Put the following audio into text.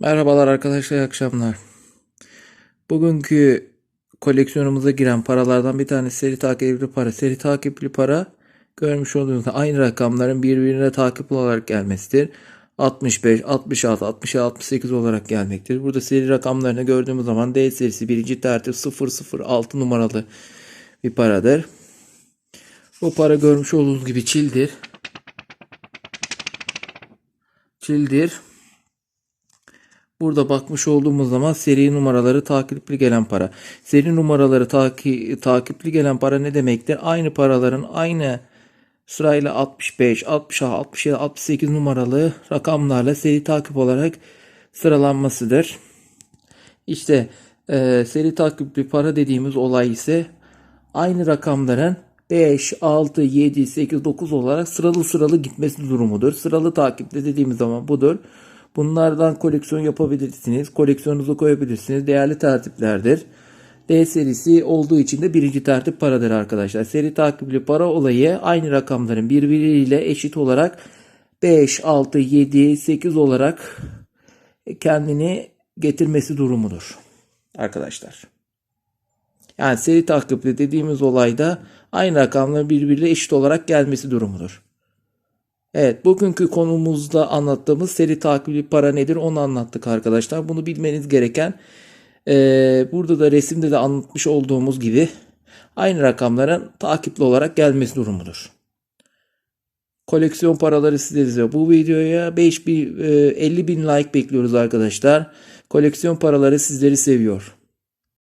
Merhabalar arkadaşlar, iyi akşamlar. Bugünkü koleksiyonumuza giren paralardan bir tanesi seri takipli para. Seri takipli para görmüş olduğunuz aynı rakamların birbirine takip olarak gelmesidir. 65, 66,67, 68 olarak gelmektir. Burada seri rakamlarını gördüğümüz zaman D serisi birinci tertip 006 numaralı bir paradır. Bu para görmüş olduğunuz gibi çildir. Çildir. Burada bakmış olduğumuz zaman seri numaraları takipli gelen para. Seri numaraları taki, takipli gelen para ne demektir? Aynı paraların aynı sırayla 65, 66, 67, 68 numaralı rakamlarla seri takip olarak sıralanmasıdır. İşte e, seri takipli para dediğimiz olay ise aynı rakamların 5, 6, 7, 8, 9 olarak sıralı sıralı gitmesi durumudur. Sıralı takipte dediğimiz zaman budur. Bunlardan koleksiyon yapabilirsiniz. Koleksiyonunuza koyabilirsiniz. Değerli tertiplerdir. D serisi olduğu için de birinci tertip paradır arkadaşlar. Seri takipli para olayı aynı rakamların birbiriyle eşit olarak 5, 6, 7, 8 olarak kendini getirmesi durumudur. Arkadaşlar. Yani seri takipli dediğimiz olayda aynı rakamların birbiriyle eşit olarak gelmesi durumudur. Evet, bugünkü konumuzda anlattığımız seri takipli para nedir onu anlattık arkadaşlar. Bunu bilmeniz gereken eee, burada da resimde de anlatmış olduğumuz gibi aynı rakamların takipli olarak gelmesi durumudur. Koleksiyon paraları sizlerize bu videoya 5000 50 bin like bekliyoruz arkadaşlar. Koleksiyon paraları sizleri seviyor.